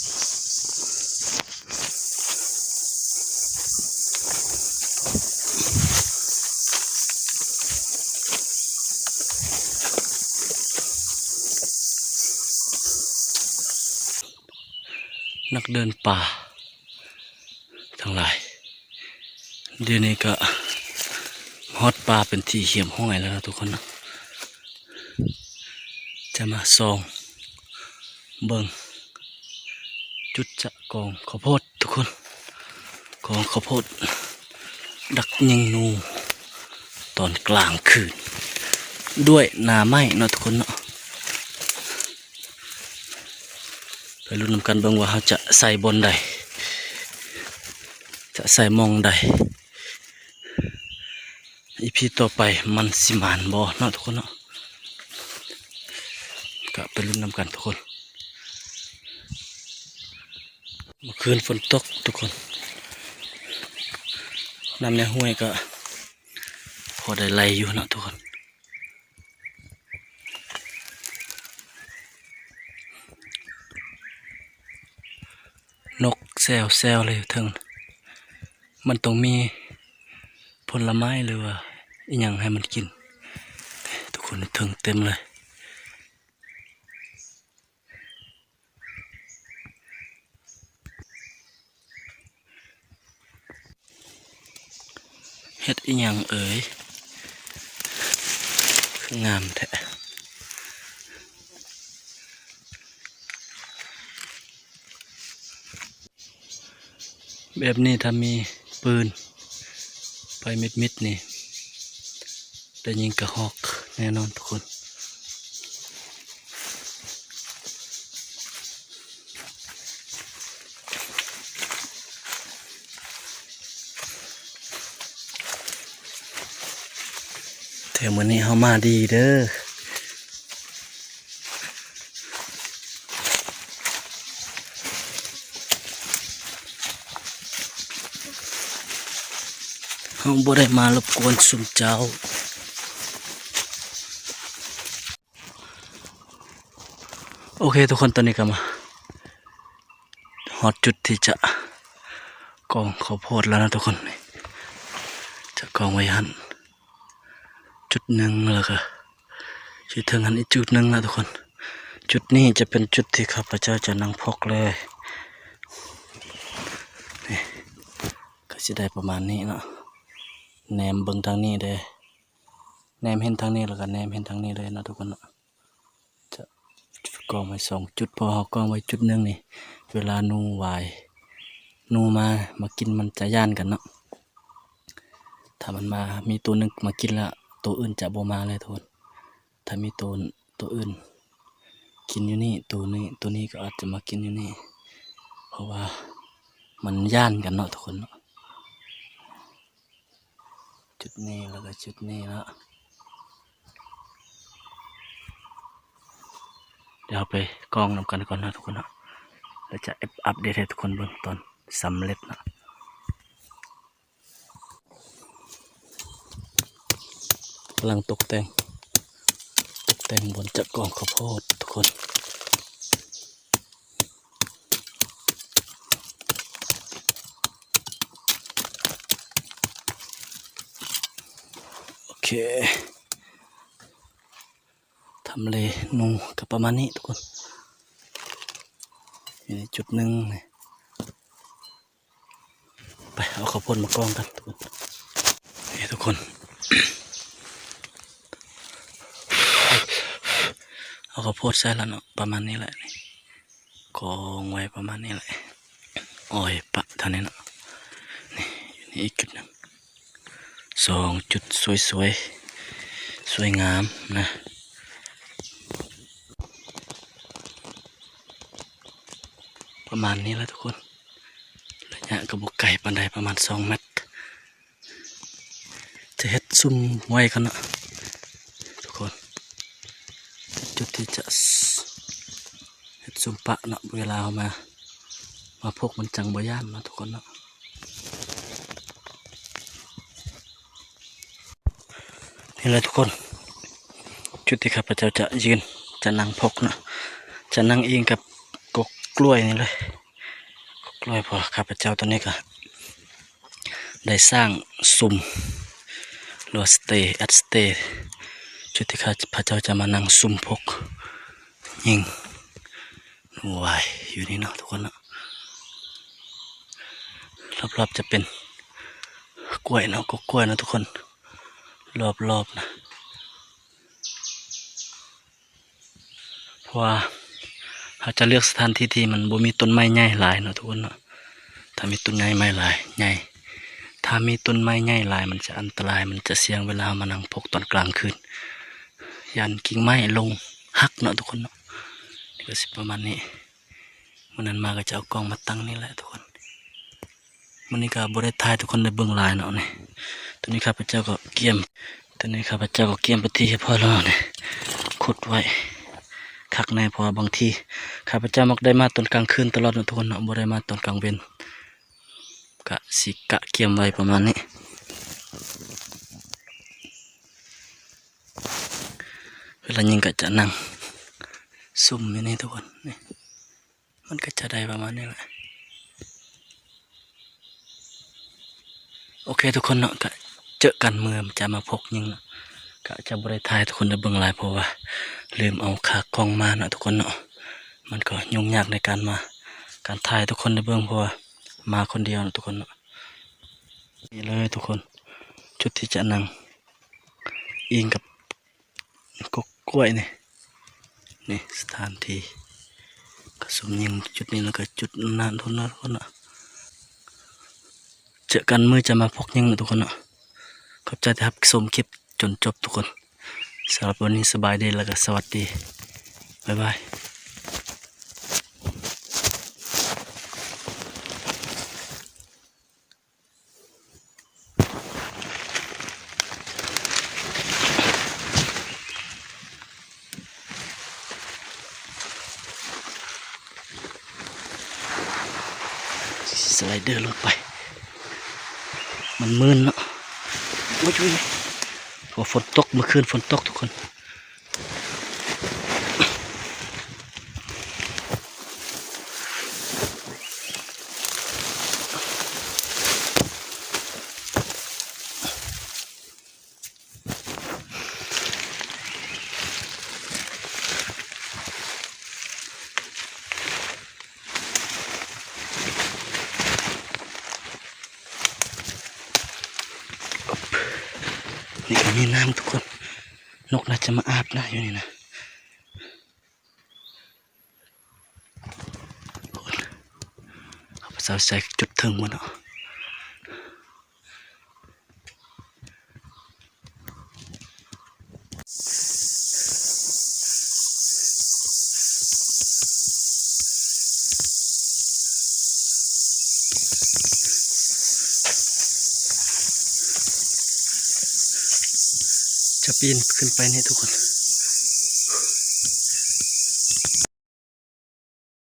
นักเดินป่า ทั้งหลายเดี๋ยวนี้ก็ฮอตป่าเป็นที่เขียมห้องไหยแล้วนะทุกคนนะจะมาซองเบิง่ง จุดจะกองข้าวโพดทุกคนกองข้าวโพด ดักยิงนู ตอนกลางคืน ด้วยหนาไม้เนาะทุกคนเนาะไปรุ่นกันเบิ่งว่าเขาจะใส่บนใด จะใส่มองใดอีพีต่อไปมันสิมานบอเนาะทุกคนเนาะก็ไปรุ่นนำกันทุกคน เมื่อคืนฝนตกทุกคนน้ำในห้วยก็ พอได้ไล่อยู่นะทุกคนนกแซวแซวเลยอยู่เทิงมันต้องมีผลไม้หรือว่าอหย่างให้มันกิน ทุกคนเทิงเต็มเลย ฮ็ดอีหยังเอ๋ยคืองามแท้แบบนี้ถ้ามีปืน ไปมิดมิดๆนี่ได้ยิงกระหอกแน่นอนทุกคน เที่ยวมื้อนี้เฮามาดีเด้อเฮาบ่ได้มารบกวนสุมเจ้าโอเคทุกคนตอนนี้ก็มาฮอดจุดที่จะกองข้าวโพดแล้วนะทุกคน จะกองไว้หัน จุดหนึ่งแล้วก็จุดถึงอันอีกจุดหนึ่งนะทุกคน จุดนี้จะเป็นจุดที่ข้าพเจ้าจะนั่งพกเลยนี่ก็จะได้ประมาณนี้เนาะแนมเบิ่งทางนี้เลยแนมเห็นทางนี้แล้วก็แนมเห็นทางนี้เลยนะทุกคนเนาะจะกองไว้สองจุดพอเขากองไว้จุดหนึ่งนี่ เวลานูวายนูมามากินมันจะย่านกันเนาะถ้ามันมามีตัวหนึงมากินแล้ว ตัวอื่นจะบ่มาเลยทุกคนถ้ามีตัวตัวอื่น กินอยู่นี่ตัวนี้ตัวนี้ก็อาจจะมากินอยู่นี่ เพราะว่ามันย่านกันเนาะทุกคนเนาะจุดนี้แล้วก็จุดนี้แล้วเดี๋ยวไปกองนำกันก่อนนะทุกคนเนาะแล้วจะอัปเดตให้ทุกคนเบิ่งตอนสำเร็จนะ กำลังตกแต่ง ตกแต่งบนจักกองข้าวโพดทุกคนโอเคทำเลนูกับประมาณนี้ทุกคนอยู่ในจุดหนึ่งไปเอาข้าวโพดมากองกันทุกคนนี่ทุกคน เอาข้าวโพดใส่แล้วเนาะประมาณนี้แหละนี่กองไว้ประมาณนี้แหละอ้อยปะเท่านี้เนาะนี่อยู่นี่อีกจุดหนึ่งสองจุดสวยสวยๆสวยงามนะประมาณนี้แหล้วทุกคนระยะกระบอกไก่ปันไดประมาณสองเมตรจะเฮ็ดซุ่มไว้กันเนาะทุกคน จุดที่จะสเฮ็ดซุมปะเนาะเวลาเอามา มาพกมันจังบย่านนาะทุกคนเนาะนี่แหละทุกคน จุดที่ข้าพเจ้าจะยืนจะนั่งพกเนาะจะนั่งเองกับกกกล้วยนี่เลยกกกล้วยพอข้าพเจ้าตัวนี้ก็ได้สร้างสุ่มหรือว่าสเตย์แอดสเตย์ จุดที่ข้าพระเจ้าจะมานั่งซุ่มพก ยิงวายอยู่นี่เนาะทุกคนเนาะรอบๆจะเป็นกล้วยเนาะก็กล้วยนะทุกคน รอบๆนะเพราะว่าเขาจะเลือกสถานที่ที่มันบ่มีต้นไม้ใหญ่หลายเนาะทุกคนเนาะถ้ามีต้นไม้ไม้หลายใหญ่ถ้ามีต้นไม้ใหญ่หลาย มันจะอันตรายมันจะเสี่ยงเวลามานั่งพกตอนกลางคืน ยันกิ่งไม้ลงหักเนาะทุกคนเนาะนี่ก็สิประมาณนี้มันนั้นมาก็จะเอากล้องมาตั้งนี่แหละทุกคนมันนี้ก็บริทายทุกคนได้เบิ่งลายเนาะนี่ตอนนี้ข้าพเจ้าก็เกี่ยมตอนนี้ข้าพเจ้าก็เกี่ยมปฏิให้พ่อแล้วเนี่ยขุดไว้คักในพราะว่าบางทีข้าพเจ้ามักได้มาตอนกลางคืนตลอดเนาะทุกคนเนาะบ่ได้มาตอนกลางเว้นกะสิกะเกี่ยมไว้ประมาณนี้ เวลายิงก็จะนั่งซุ่มอยู่นี่ทุกคนนี่มันก็จะได้ประมาณนี้แหละโอเคทุกคนเนาะก็เจอกันเมื่อจะมาพกยิงก็จะบริทายทุกคนได้เบิ่งหลายเพราะว่าลืมเอาขากล้องมาเนาะทุกคนเนาะมันก็ยุ่งยากในการมา การถ่ายทุกคนได้เบิ่งเพราะว่ามาคนเดียวนะทุกคนเนาะนี่เลยทุกคนจุดที่จะนั่งอิงกับกก กล้วยนี่นี่สถานที่ก็สมยิงจุดนี้แล้วก็จุดนานทุนนะทุกคนเนาะเจอกันเมื่อจะมาพกยิงนะทุกคนเนาะขอบใจที่ครับชมคลิปจนจบทุกคนสำหรับวันนี้สบายดีแล้วก็สวัสดีบ๊ายบาย สไลเดอร์ลงไป มันมืนเนาะโอ้ยพอฝนตกเมื่อคืนฝนตกทุกคน นี่ในน้ำทุกคน นกน่าจะมาอาบนะอยู่นี่นะโอ้ยเอาไปใส่ใส่จุดถึงมันเนาะ จะปีนขึ้นไปนี่ทุกคน